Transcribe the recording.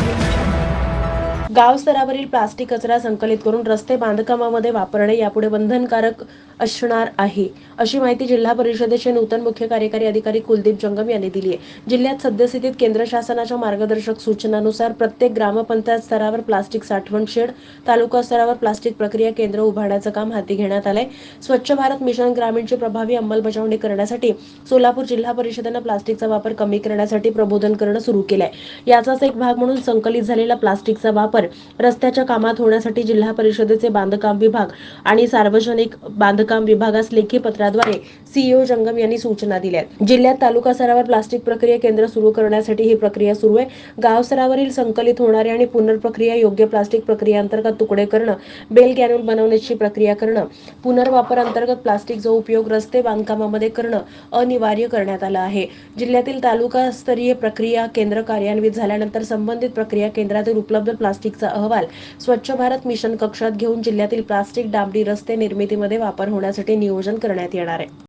Thank you. गाव स्तरावरील plastic कचरा संकलित करून रस्ते बांधकामामध्ये वापरणे यापुढे बंधनकारक असणार आहे. अशी माहिती जिल्हा परिषदेचे नूतन मुख्य कार्यकारी अधिकारी कुलदीप जंगम यांनी दिली आहे. जिल्ह्यात सद्यस्थितीत केंद्र शासनाच्या मार्गदर्शक सूचनानुसार प्रत्येक ग्रामपंचायत स्तरावर प्लास्टिक साठवण शेड तालुका स्तरावर प्लास्टिक प्रक्रिया केंद्र उभारण्याचं काम हाती घेण्यात आलंय. स्वच्छ भारत मिशन ग्रामीणची प्रभावी अंमलबजावणी करण्यासाठी सोलापूर जिल्हा परिषदेनं प्लास्टिकचा वापर कमी करण्यासाठी प्रबोधन करणं सुरू केलंय. याचाच एक भाग म्हणून संकलित झालेला प्लास्टिकचा वापर रस्त्याच्या कामात होण्यासाठी जिल्हा परिषदेचे बांधकाम विभाग आणि सार्वजनिक बांधकाम विभागास लेखी पत्राद्वारे सीईओ जंगम यांनी सूचना दिल्या आहेत. जिल्ह्यात तालुका स्तरावर प्लास्टिक प्रक्रिया केंद्र सुरू करण्यासाठी ही प्रक्रिया सुरू आहे. गाव स्तरावरील संकलित होणारे आणि पुनर्प्रक्रिया योग्य प्लास्टिक प्रक्रिया अंतर्गत तुकडे करणं बेल कॅनल बनवण्याची प्रक्रिया करणं पुनर्वापर अंतर्गत प्लास्टिकचा उपयोग रस्ते बांधकामामध्ये करणं अनिवार्य करण्यात आलं आहे. जिल्ह्यातील तालुका स्तरीय प्रक्रिया केंद्र कार्यान्वित झाल्यानंतर संबंधित प्रक्रिया केंद्रातील उपलब्ध प्लास्टिकचा अहवाल स्वच्छ भारत मिशन कक्षात घेऊन जिल्ह्यातील प्लास्टिक डांबडी रस्ते निर्मितीमध्ये वापर होण्यासाठी नियोजन करण्यात येणार आहे.